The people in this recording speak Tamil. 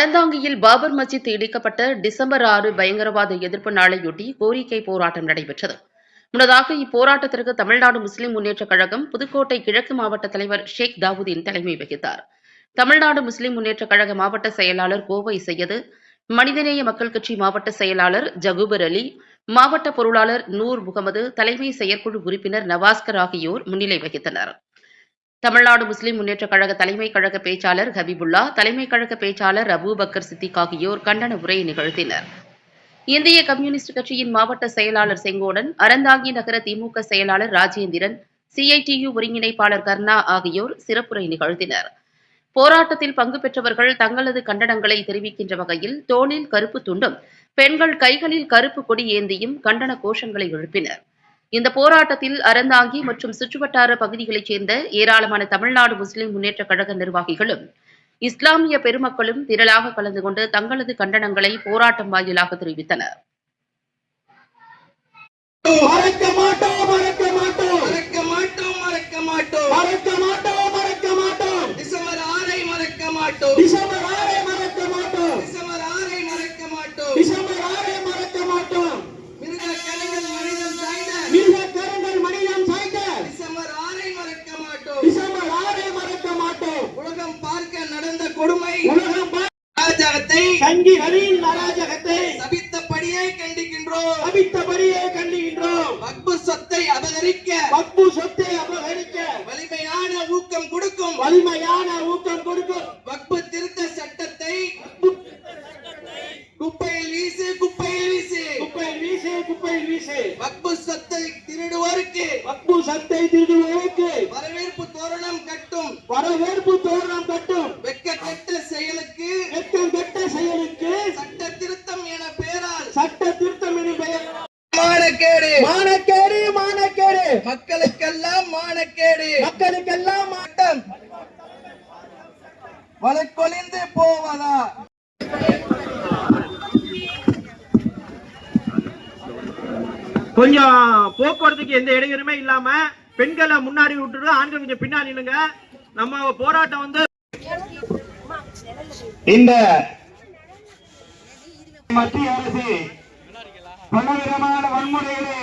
அறந்தாங்கியில் பாபர் மஸ்ஜித் இடிக்கப்பட்ட டிசம்பர் ஆறு பயங்கரவாத எதிர்ப்பு நாளையொட்டி கோரிக்கை போராட்டம் நடைபெற்றது. முன்னதாக இப்போராட்டத்திற்கு தமிழ்நாடு முஸ்லிம் முன்னேற்றக் கழகம் புதுக்கோட்டை கிழக்கு மாவட்ட தலைவர் ஷேக் தாவூதீன் தலைமை வகித்தார். தமிழ்நாடு முஸ்லிம் முன்னேற்றக் கழக மாவட்ட செயலாளர் கோவை சையது மனிதநேய மக்கள் கட்சி மாவட்ட செயலாளர் ஜகுபர் அலி மாவட்ட பொருளாளர் நூர் முகமது தலைமை செயற்குழு உறுப்பினர் நவாஸ்கர் ஆகியோர் முன்னிலை வகித்தனர். தமிழ்நாடு முஸ்லிம் முன்னேற்றக் கழக தலைமை கழக பேச்சாளர் ஹபீபுல்லா தலைமை கழக பேச்சாளர் அபூபக்கர் சித்திக் ஆகியோர் கண்டன உரை நிகழ்த்தினர். இந்திய கம்யூனிஸ்ட் கட்சியின் மாவட்ட செயலாளர் செங்கோடன் அறந்தாங்கி நகர திமுக செயலாளர் ராஜேந்திரன் சிஐடியு ஒருங்கிணைப்பாளர் கர்ணா ஆகியோர் சிறப்புரை நிகழ்த்தினர். போராட்டத்தில் பங்கு பெற்றவர்கள் தங்களது கண்டனங்களை தெரிவிக்கின்ற வகையில் தோளில் கருப்பு துண்டும் பெண்கள் கைகளில் கருப்பு கொடி ஏந்தியும் கண்டன கோஷங்களை எழுப்பினர். இந்த போராட்டத்தில் அறந்தாங்கி மற்றும் சுற்றுவட்டார பகுதிகளைச் சேர்ந்த ஏராளமான தமிழ்நாடு முஸ்லிம் முன்னேற்றக் கழக நிர்வாகிகளும் இஸ்லாமிய பெருமக்களும் திரளாக கலந்து கொண்டு தங்களது கண்டனங்களை போராட்டம் வாயிலாக தெரிவித்தனர். மறக்க மாட்டோம் மறக்க மாட்டோம் மறக்க மாட்டோம் மறக்க மாட்டோம் மறக்க மாட்டோம் மறக்க மாட்டோம் டிசம்பர் ஆறை மறக்க மாட்டோம் டிசம்பர் ஆறை மறக்க மாட்டோம் டிசம்பர் ஆறை மறக்க மாட்டோம் டிசம்பர் ஆறை மறக்க மாட்டோம் மிருக கலைகள் மனிதன் சாய்ந்த மிருக கரங்கள் மனிதம் சாய்க்க டிசம்பர் ஆறை மறக்க மாட்டோம் டிசம்பர் ஆறை மறக்க மாட்டோம் உலகம் பார்க்க நடந்த கொடுமை உலகம் பா- ராஜாகத்தை சங்கிகளின் அராஜகத்தை சபித்தபடியே கண்டிக்கின்றோம். தவித்தபடியே கண்டுகின்றோம் வக்பு சொத்தை அபகரிக்க பப்பு சொத்தை அபகரிக்க வலிமையான ஊக்கம் கொடுக்கும். வலிமையான ஊக்கம் கொடுக்கும். வக்பு திருத்த சட்டத்தை குப்பையில் வீசு குப்பையில் வீசு. குப்பையில் வீசு குப்பையில் வீசு. வக்பு சொத்தை திருடுவோருக்கு. பப்பு சத்தை திருடுவோருக்கு. வரவேற்பு தோரணம் வரவேற்பு தோரணம் கட்டும். வெட்கக்கெட்ட செயலுக்கு வெட்கம் கெட்ட செயலுக்கு சட்ட திருத்தம் என பெயரால் சட்ட திருத்தம் எனும் பெயர். மானக்கேடு. மானக்கேடு மானக்கேடு. மக்களுக்கெல்லாம் மானக்கேடு. மக்களுக்கெல்லாம் மா- சட்டம். வழக்கொழிந்து போவதா? கொஞ்சம் போக்குவரத்துக்கு எந்த இடையூறுமே இல்லாம பெண்களை முன்னாடி விட்டுட்டு ஆண்கள் கொஞ்சம் பின்னாடி நில்லுங்க. நம்ம போராட்டம் வந்து இந்த மத்திய அரசு பலவிதமான வன்முறைகளை